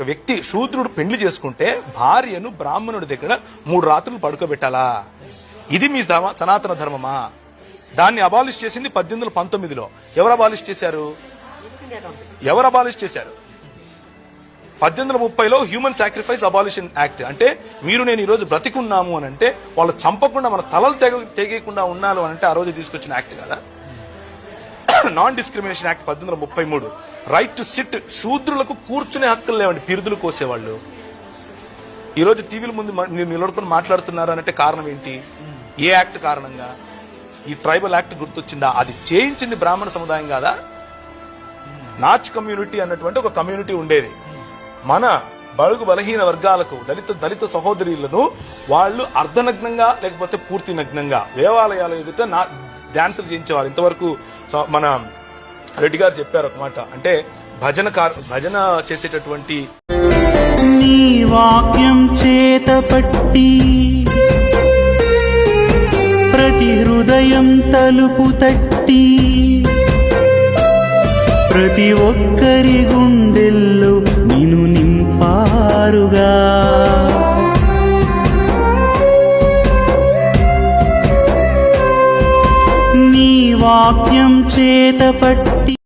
ఒక వ్యక్తి శూద్రుడు పెండ్లి చేసుకుంటే భార్యను బ్రాహ్మణుడి దగ్గర మూడు రాత్రులు పడుకోబెట్టాలా? ఇది మీ ధర్మ సనాతన ధర్మమా? దాన్ని అబాలిష్ చేసింది పద్దెనిమిది వందల పంతొమ్మిదిలో. ఎవరు అబాలిష్ చేశారు? ఎవరు అబాలిష్ చేశారు? పద్దెనిమిది వందల ముప్పైలో హ్యూమన్ సాక్రిఫైస్ అబాలిషన్ యాక్ట్. అంటే మీరు నేను ఈరోజు బ్రతికున్నాము అని అంటే వాళ్ళు చంపకుండా మన తలలు తెగ తెగకుండా ఉన్నాను అని అంటే ఆ రోజు తీసుకొచ్చిన యాక్ట్ కదా. నాన్ డిస్క్రిమినేషన్ యాక్ట్ పద్దెనిమిది వందల ముప్పై మూడు. రైట్ టు సిట్ శూద్రులకు కూర్చునే హక్కులు లేవండి పిరుదులు కోసేవాళ్ళు. ఈ రోజు టీవీల ముందు మీరు నిలబడుకుని మాట్లాడుతున్నారు అంటే కారణం ఏంటి? ఏ యాక్ట్ కారణంగా? ఈ ట్రైబల్ యాక్ట్ గుర్తొచ్చిందా? అది చేయించింది బ్రాహ్మణ సముదాయం కాదా? నాచ్ కమ్యూనిటీ అన్నటువంటి ఒక కమ్యూనిటీ ఉండేది. మన బడుగు బలహీన వర్గాలకు దళిత దళిత సహోదరులను వాళ్ళు అర్ధనగ్నంగా లేకపోతే పూర్తి నగ్నంగా దేవాలయాలు ఎదుట నా డ్యాన్సులు చేయించేవారు. ఇంతవరకు మన రెడ్డి గారు చెప్పారు ఒక మాట. అంటే భజన కార్ భజన చేసేటటువంటి నీ వాక్యం చేత పట్టి ప్రతి హృదయం తలుపు తట్టి ప్రతి ఒక్కరి గుండెల్లో వాక్యం చేతపట్టి